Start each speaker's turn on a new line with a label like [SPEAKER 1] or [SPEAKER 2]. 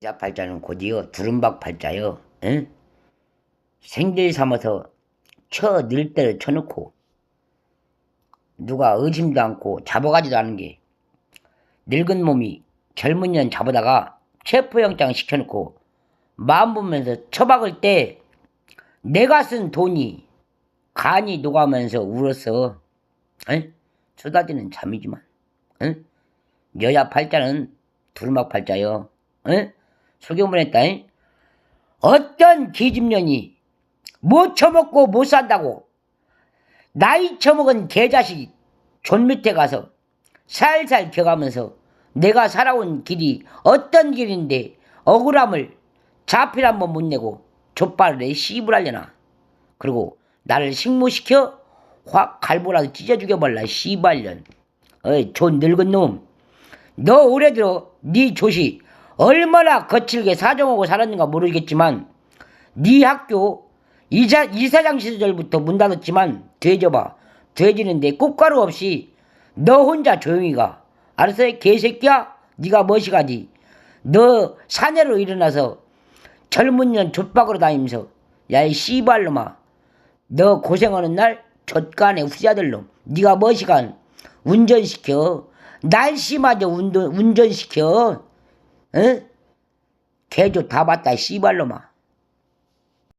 [SPEAKER 1] 자 팔자는 곧이어 두른박 팔자여 응? 생들 삼아서 쳐늘 대로 쳐놓고 누가 의심도 않고 잡아가지도 않은 게 늙은 몸이 젊은 년 잡아다가 체포영장 시켜놓고 마음 보면서 처박을 때 내가 쓴 돈이 간이 녹아면서 울었어. 응? 쏟아지는 잠이지만. 응? 여자 팔자는 두루막 팔자여. 응? 소개문했다. 잉? 어떤 기집년이 못 처먹고 못 산다고 나이 처먹은 개자식이 존 밑에 가서 살살 겨가면서 내가 살아온 길이 어떤 길인데 억울함을 자필 한번 못 내고 족발을 내 씨부랄려나 그리고 나를 식모시켜 확 갈보라도 찢어 죽여버라 씨발년 어이 존 늙은 놈 너 올해 들어 네 조시 얼마나 거칠게 사정하고 살았는가 모르겠지만 네 학교 이사, 이사장 시절부터 문 닫았지만 돼져봐 돼지는데 꽃가루 없이 너 혼자 조용히 가. 알았어 개새끼야? 네가 멋이 가지 너 사내로 일어나서 젊은 년 족박으로 다니면서 야이 씨발놈아. 너 고생하는 날 젖간에 후자들 놈. 네가 멋이 간 운전시켜? 날씨마저 운전, 운전시켜 응? 개조 다 봤다 씨발놈아